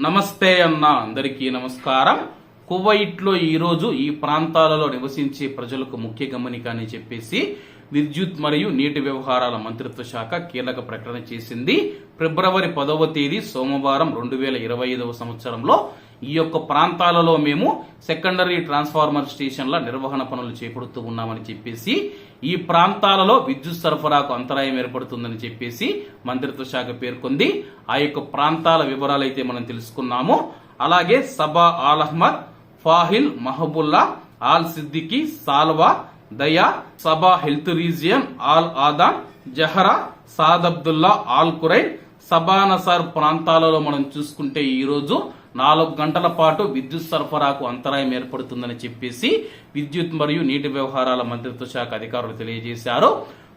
నమస్తే అన్న అందరికీ నమస్కారం. కువైట్లో ఈరోజు ఈ ప్రాంతాలలో నివసించే ప్రజలకు ముఖ్య గమనిక అని చెప్పేసి విద్యుత్ మరియు నీటి వ్యవహారాల మంత్రిత్వ శాఖ కీలక ప్రకటన చేసింది. ఫిబ్రవరి పదవ తేదీ సోమవారం రెండు వేల ఇరవై ఐదవ సంవత్సరంలో ఈ యొక్క ప్రాంతాలలో మేము సెకండరీ ట్రాన్స్ఫార్మర్ స్టేషన్ల నిర్వహణ పనులు చేపడుతూ ఉన్నామని చెప్పేసి ఈ ప్రాంతాలలో విద్యుత్ సరఫరాకు అంతరాయం ఏర్పడుతుందని చెప్పేసి మంత్రిత్వ శాఖ పేర్కొంది. ఆ యొక్క ప్రాంతాల వివరాలు అయితే మనం తెలుసుకున్నాము. అలాగే Sabah Al Ahmad Fahaheel Mahboula Al Siddiq Salwa దయా Sabah health region Al Adan Zahra Saad Abdullah Al Qurain Sabah Al Nasser ప్రాంతాలలో మనం చూసుకుంటే ఈరోజు నాలుగు గంటల పాటు విద్యుత్ సరఫరాకు అంతరాయం ఏర్పడుతుందని చెప్పేసి విద్యుత్ మరియు నీటి వ్యవహారాల మంత్రిత్వ శాఖ అధికారులు తెలియజేశారు.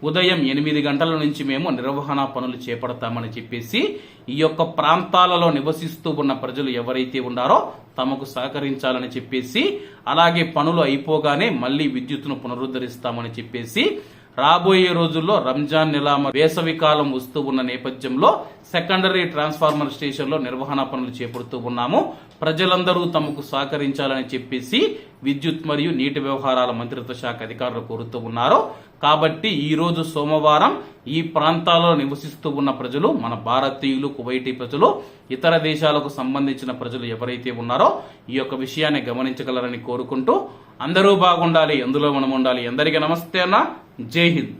ఉదయం ఎనిమిది గంటల నుంచి మేము నిర్వహణ పనులు చేపడతామని చెప్పేసి ఈ యొక్క ప్రాంతాలలో నివసిస్తూ ఉన్న ప్రజలు ఎవరైతే ఉన్నారో తమకు సహకరించాలని చెప్పేసి అలాగే పనులు అయిపోగానే మళ్ళీ విద్యుత్ను పునరుద్ధరిస్తామని చెప్పేసి రాబోయే రోజుల్లో రంజాన్ నెల వేసవి కాలం వస్తూ ఉన్న నేపథ్యంలో సెకండరీ ట్రాన్స్ఫార్మర్ స్టేషన్లో నిర్వహణ పనులు చేపడుతూ ఉన్నాము. ప్రజలందరూ తమకు సహకరించాలని చెప్పేసి విద్యుత్ మరియు నీటి వ్యవహారాల మంత్రిత్వ శాఖ అధికారులు కోరుతూ ఉన్నారు. కాబట్టి ఈ రోజు సోమవారం ఈ ప్రాంతాల్లో నివసిస్తూ ఉన్న ప్రజలు మన భారతీయులు కువైటీ ప్రజలు ఇతర దేశాలకు సంబంధించిన ప్రజలు ఎవరైతే ఉన్నారో ఈ యొక్క విషయాన్ని గమనించగలరని కోరుకుంటూ అందరూ బాగుండాలి అందులో మనం ఉండాలి? అందరికీ నమస్తే అన్న. జై హింద్.